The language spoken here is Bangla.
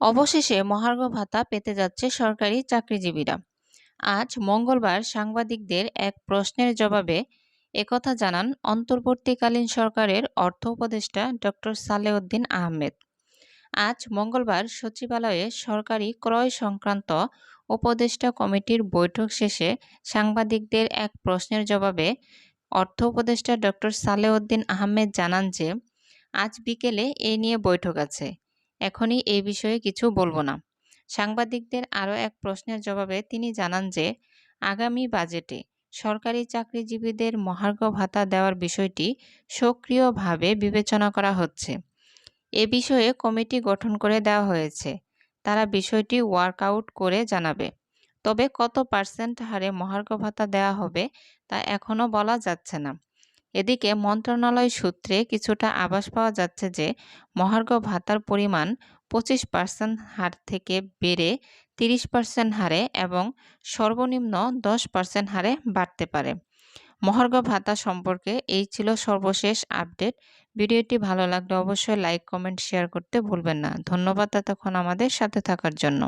অবশেষে মহার্ঘ ভাতা পেতে যাচ্ছে সরকারি চাকরিজীবীরা। আজ মঙ্গলবার সাংবাদিকদের এক প্রশ্নের জবাবে একথা জানান অন্তর্বর্তীকালীন সরকারের অর্থ উপদেষ্টা ডক্টর সালেউদ্দিন আহমেদ। আজ মঙ্গলবার সচিবালয়ে সরকারি ক্রয় সংক্রান্ত উপদেষ্টা কমিটির বৈঠক শেষে সাংবাদিকদের এক প্রশ্নের জবাবে অর্থ উপদেষ্টা ডক্টর সালেউদ্দিন আহমেদ জানান যে, আজ বিকেলে এ নিয়ে বৈঠক আছে। এখনই এই বিষয়ে কিছু বলব না। সাংবাদিকদের আরও এক প্রশ্নের জবাবে তিনি জানান যে, আগামী বাজেটে সরকারি চাকরিজীবীদের মহার্ঘ ভাতা দেওয়ার বিষয়টি সক্রিয়ভাবে বিবেচনা করা হচ্ছে। এ বিষয়ে কমিটি গঠন করে দেওয়া হয়েছে। তারা বিষয়টি ওয়ার্কআউট করে জানাবে। তবে কত পার্সেন্ট হারে মহার্ঘ ভাতা দেওয়া হবে তা এখনও বলা যাচ্ছে না। এদিকে মন্ত্রণালয় সূত্রে কিছুটা আভাস পাওয়া যাচ্ছে যে, মহার্ঘ ভাতার পরিমাণ পঁচিশ পার্সেন্ট হার থেকে বেড়ে তিরিশ পার্সেন্ট হারে এবং সর্বনিম্ন দশ পার্সেন্ট হারে বাড়তে পারে। মহার্ঘ ভাতা সম্পর্কে এই ছিল সর্বশেষ আপডেট। ভিডিওটি ভালো লাগলে অবশ্যই লাইক, কমেন্ট, শেয়ার করতে ভুলবেন না। ধন্যবাদ এতক্ষণ আমাদের সাথে থাকার জন্য।